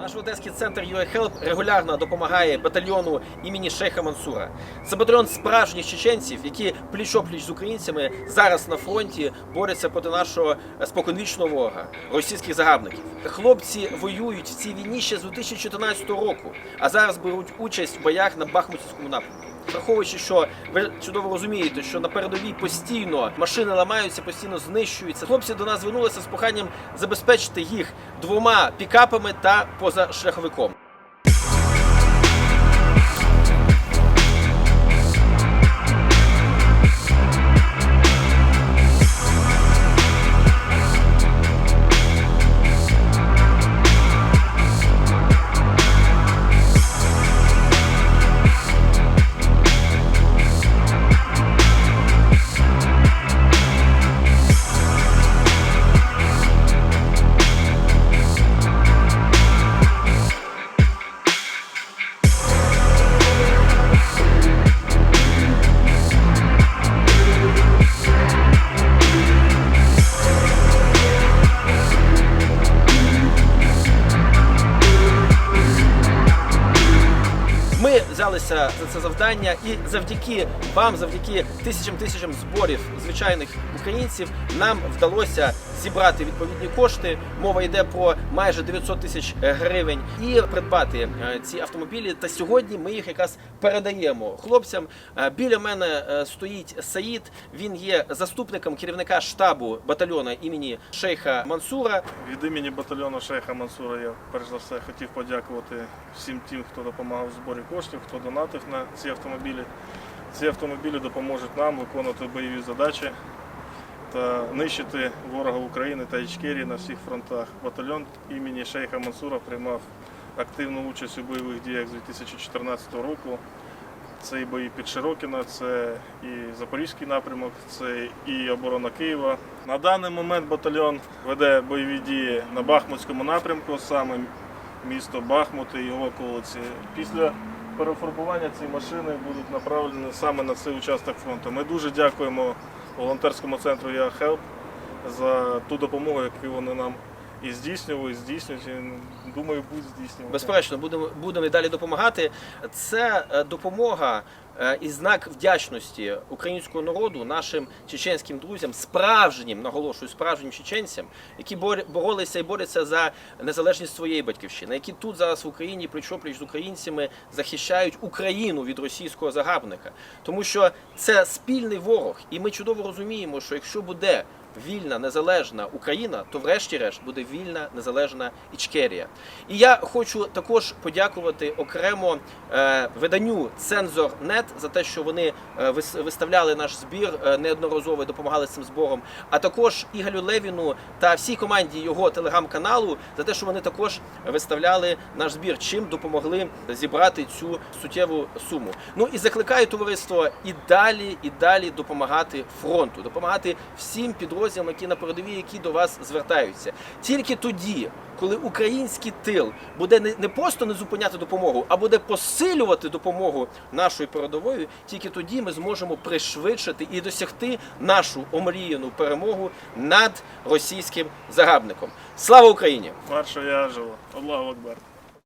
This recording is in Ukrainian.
Наш одеський центр UAHelp регулярно допомагає батальйону імені Шейха Мансура. Це батальйон справжніх чеченців, які пліч-опліч з українцями зараз на фронті борються проти нашого споконвічного ворога російських загарбників. Хлопці воюють в цій війні ще з 2014 року, а зараз беруть участь в боях на Бахмутському напрямку. Враховуючи, що ви чудово розумієте, що на передовій постійно машини ламаються, постійно знищуються. Хлопці до нас звернулися з проханням забезпечити їх двома пікапами та позашляховиком. Взялися за це завдання, і завдяки вам, завдяки тисячам тисячам зборів звичайних українців, нам вдалося зібрати відповідні кошти. Мова йде про майже 900 тисяч гривень, і придбати е, ці автомобілі. Та сьогодні ми їх якраз передаємо хлопцям. Е, Біля мене е, стоїть Саїд. Він є заступником керівника штабу батальйону імені Шейха Мансура. Від імені батальйону Шейха Мансура я перш за все хотів подякувати всім тим, хто допомагав в зборі коштів, хто донатив на ці автомобілі. Ці автомобілі допоможуть нам виконувати бойові задачі та нищити ворога України та Ічкерії на всіх фронтах. Батальйон імені Шейха Мансура приймав активну участь у бойових діях з 2014 року. Це і бої під Широкіно, це і Запорізький напрямок, це і оборона Києва. На даний момент батальйон веде бойові дії на Бахмутському напрямку, саме місто Бахмут і його околиці. Після перефарбування ці машини будуть направлені саме на цей участок фронту. Ми дуже дякуємо волонтерському центру «Я Хелп» за ту допомогу, яку вони нам і здійснювали, здійснюють. Думаю, будуть здійснювати. Безперечно, будемо будемо далі допомагати. Це е, допомога е, і знак вдячності українського народу, нашим чеченським друзям, справжнім, наголошую, справжнім чеченцям, які бор- боролися і борються за незалежність своєї батьківщини, які тут зараз в Україні пліч-опліч з українцями захищають Україну від російського загарбника, тому що це спільний ворог, і ми чудово розуміємо, що якщо буде вільна незалежна Україна, то врешті-решт буде вільна незалежна Ічкерія. І я хочу також подякувати окремо е, виданню Цензор.нет за те, що вони е, виставляли наш збір е, неодноразово і допомагали цим збором, а також Ігалю Левіну та всій команді його телеграм-каналу за те, що вони також виставляли наш збір, чим допомогли зібрати цю суттєву суму. Ну і закликаю товариство і далі, і далі допомагати фронту, допомагати всім підрозділам, які на передовій, які до вас звертаються. Тільки тоді, коли український тил буде не, просто не зупиняти допомогу, а буде посилювати допомогу нашої передової, тільки тоді ми зможемо пришвидшити і досягти нашу омріяну перемогу над російським загарбником. Слава Україні! Марша я живо. Аллаху Акбар.